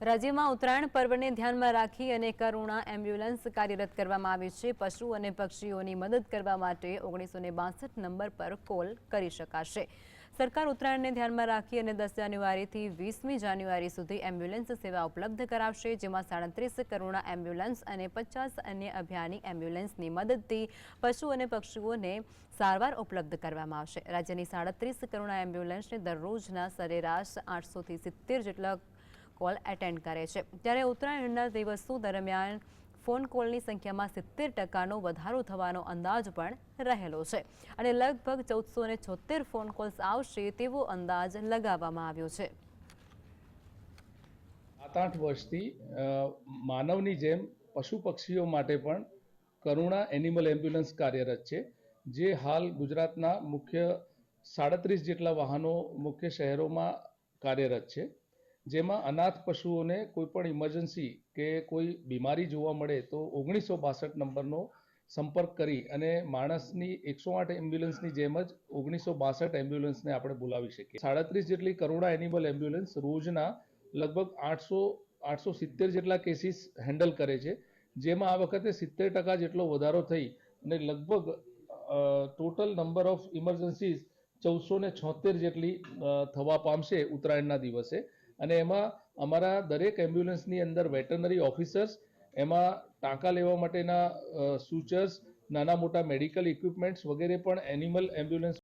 રાજ્યમાં ઉત્તરાયણ પર્વને ધ્યાનમાં રાખી અને કરુણા એમ્બ્યુલન્સ કાર્યરત કરવામાં આવી છે. પશુ અને પક્ષીઓની મદદ કરવા માટે ઓગણીસો નંબર પર કોલ કરી શકાશે. સરકાર ઉત્તરાયણને ધ્યાનમાં રાખી અને દસ જાન્યુઆરીથી વીસમી જાન્યુઆરી સુધી એમ્બ્યુલન્સ સેવા ઉપલબ્ધ કરાવશે, જેમાં સાડત્રીસ કરુણા એમ્બ્યુલન્સ અને પચાસ અન્ય અભિયાની એમ્બ્યુલન્સની મદદથી પશુ અને પક્ષીઓને સારવાર ઉપલબ્ધ કરવામાં આવશે. રાજ્યની સાડત્રીસ કરુણા એમ્બ્યુલન્સને દરરોજના સરેરાશ આઠસોથી સિત્તેર જેટલા કોલ એટેન્ડ કરે છે. ત્યારે ઉત્તરાયણના દિવસો દરમિયાન ફોન કોલની સંખ્યામાં સિત્તેર ટકાનો વધારો થવાનો અંદાજ પણ રહેલો છે. અને લગભગ ચૌદસો ને છોતેર ફોન કોલ્સ આવશે તેવો અંદાજ લગાવવામાં આવ્યો છે. સાત આઠ વર્ષથી માનવની જેમ પશુ પક્ષીઓ માટે પણ કરુણા એનિમલ એમ્બ્યુલન્સ કાર્યરત છે, જે હાલ ગુજરાતના મુખ્ય સાડત્રીસ જેટલા વાહનો મુખ્ય શહેરોમાં કાર્યરત છે. જેમાં અનાથ પશુઓને કોઈ પણ ઇમરજન્સી કે કોઈ બીમારી જોવા મળે તો ઓગણીસો બાસઠ નંબરનો સંપર્ક કરી અને માણસની એકસો આઠ એમ્બ્યુલન્સની જેમ જ ઓગણીસો બાસઠ એમ્બ્યુલન્સને આપણે બોલાવી શકીએ. સાડત્રીસ જેટલી કરોડા એનિમલ એમ્બ્યુલન્સ રોજના લગભગ આઠસો આઠસો સિત્તેર જેટલા કેસીસ હેન્ડલ કરે છે. જેમાં આ વખતે સિત્તેર ટકા જેટલો વધારો થઈ અને લગભગ ટોટલ નંબર ઓફ ઇમરજન્સીસ ચૌદસો ને છોતેર જેટલી થવા પામશે ઉત્તરાયણના દિવસે. અને એમાં અમારા દરેક એમ્બ્યુલન્સની અંદર વેટરનરી ઓફિસર્સ, એમાં ટાંકા લેવા માટેના સૂચર્સ નાના મોટા મેડિકલ ઇક્વિપમેન્ટ્સ વગેરે પણ એનિમલ એમ્બ્યુલન્સ